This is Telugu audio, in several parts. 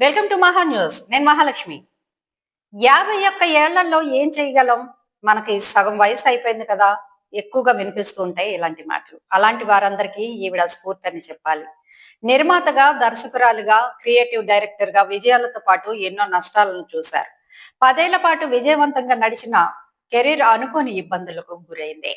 వెల్కమ్ టు మహా న్యూస్ నేను మహాలక్ష్మి. యాభై ఒక్క ఏళ్ళలో ఏం చేయగలం? మనకి సగం వయసు అయిపోయింది కదా. ఎక్కువగా వినిపిస్తూ ఉంటాయి ఇలాంటి మాటలు. అలాంటి వారందరికీ ఈవిడ స్ఫూర్తి అని చెప్పాలి. నిర్మాతగా దర్శకురాలుగా క్రియేటివ్ డైరెక్టర్గా విజయాలతో పాటు ఎన్నో నష్టాలను చూశారు. పదేళ్ళ పాటు విజయవంతంగా నడిచిన కెరీర్ అనుకోని ఇబ్బందులకు గురైంది.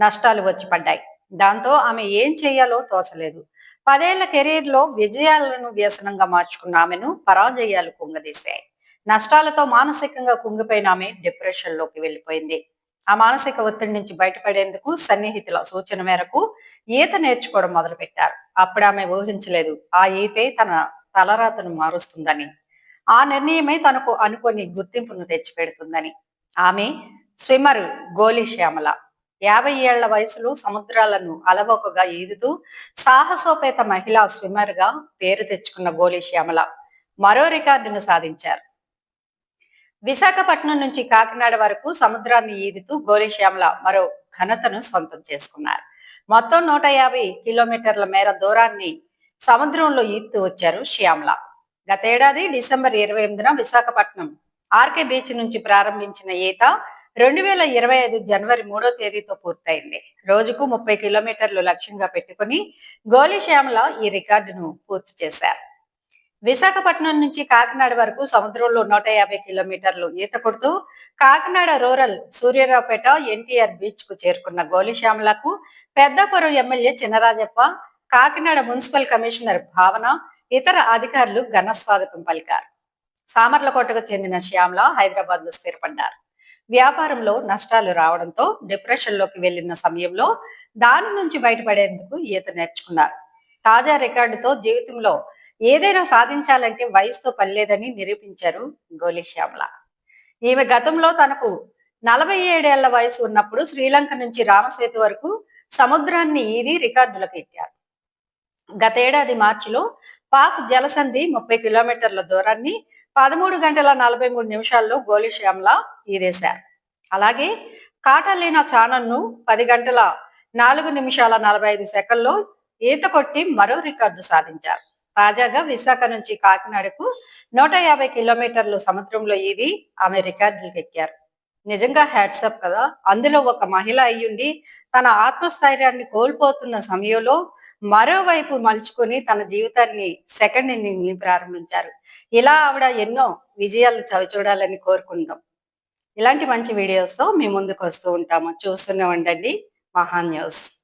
నష్టాలు వచ్చి పడ్డాయి. దాంతో ఆమె ఏం చేయాలో తోచలేదు. పదేళ్ళ కెరీర్లో విజయాలను వ్యసనంగా మార్చుకున్న ఆమెను పరాజయాలు కుంగదీశాయి. నష్టాలతో మానసికంగా కుంగిపోయిన ఆమె డిప్రెషన్లోకి వెళ్ళిపోయింది. ఆ మానసిక ఒత్తిడి నుంచి బయటపడేందుకు సన్నిహితుల సూచన మేరకు ఈత నేర్చుకోవడం మొదలుపెట్టారు. అప్పుడు ఆమె ఊహించలేదు ఆ ఈతే తన తలరాతను మారుస్తుందని ఆ నిర్ణయమే తనకు అనుకోని గుర్తింపును తెచ్చిపెడుతుందని. ఆమె స్విమ్మర్ గోలి శ్యామల. యాభై ఏళ్ళ వయసులో సముద్రాలను అలవోకగా ఈదుతూ సాహసోపేత మహిళా స్విమ్మర్గా పేరు తెచ్చుకున్న గోలి శ్యామల మరో రికార్డును సాధించారు. విశాఖపట్నం నుంచి కాకినాడ వరకు సముద్రాన్ని ఈదుతూ గోలి శ్యామల మరో ఘనతను సొంతం చేసుకున్నారు. మొత్తం నూట యాభై కిలోమీటర్ల మేర దూరాన్ని సముద్రంలో ఈదుతూ వచ్చారు శ్యామల. గతేడాది డిసెంబర్ ఇరవై ఎనిమిదిన విశాఖపట్నం ఆర్కే బీచ్ నుంచి ప్రారంభించిన ఈత రెండు వేల ఇరవై ఐదు జనవరి మూడో తేదీతో పూర్తయింది. రోజుకు ముప్పై కిలోమీటర్లు లక్ష్యంగా పెట్టుకుని గోలిశ్యామల ఈ రికార్డును పూర్తి చేశారు. విశాఖపట్నం నుంచి కాకినాడ వరకు సముద్రంలో నూట యాభై కిలోమీటర్లు ఈత కొడుతూ కాకినాడ రూరల్ సూర్యరావుపేట ఎన్టీఆర్ బీచ్కు చేరుకున్న గోలిశ్యామలకు Peddapuram MLA Chinnarajappa Kakinada municipal commissioner Bhavana ఇతర అధికారులు ఘన స్వాగతం పలికారు. సామర్లకోటకు చెందిన శ్యామల హైదరాబాద్లో స్థిరపడ్డారు. వ్యాపారంలో నష్టాలు రావడంతో డిప్రెషన్లోకి వెళ్ళిన సమయంలో దాని నుంచి బయటపడేందుకు ఈత నేర్చుకున్నారు. తాజా రికార్డుతో జీవితంలో ఏదైనా సాధించాలంటే వయసుతో పనిలేదని నిరూపించారు గోలి శ్యామల. ఈమె గతంలో తనకు నలభై ఏడేళ్ళ వయసు ఉన్నప్పుడు శ్రీలంక నుంచి రామసేతు వరకు సముద్రాన్ని ఈది రికార్డులకు ఎక్కారు. గతేడాది మార్చిలో పాక్ జలసంధి ముప్పై కిలోమీటర్ల దూరాన్ని పదమూడు గంటల నలభై మూడు నిమిషాల్లో గోలి ఈదేశారు. అలాగే కాటలీనా చానన్ను పది గంటల నాలుగు నిమిషాల నలభై ఐదు సెకండ్లో ఈత కొట్టి మరో రికార్డు సాధించారు. తాజాగా విశాఖ నుంచి కాకినాడకు నూట యాభై కిలోమీటర్లు సముద్రంలో ఈది ఆమె రికార్డులు ఎక్కారు నిజంగా హ్యాట్సప్ కదా? అందులో ఒక మహిళ అయ్యుండి తన ఆత్మస్థైర్యాన్ని కోల్పోతున్న సమయంలో మరోవైపు మలుచుకొని తన జీవితాన్ని సెకండ్ ఇన్నింగ్ని ప్రారంభించారు. ఇలా ఆవిడ ఎన్నో విజయాలు చవి చూడాలని కోరుకుందాం. ఇలాంటి మంచి వీడియోస్తో మీ ముందుకు వస్తూ ఉంటాము. చూస్తూనే ఉండండి. మహాన్ న్యూస్.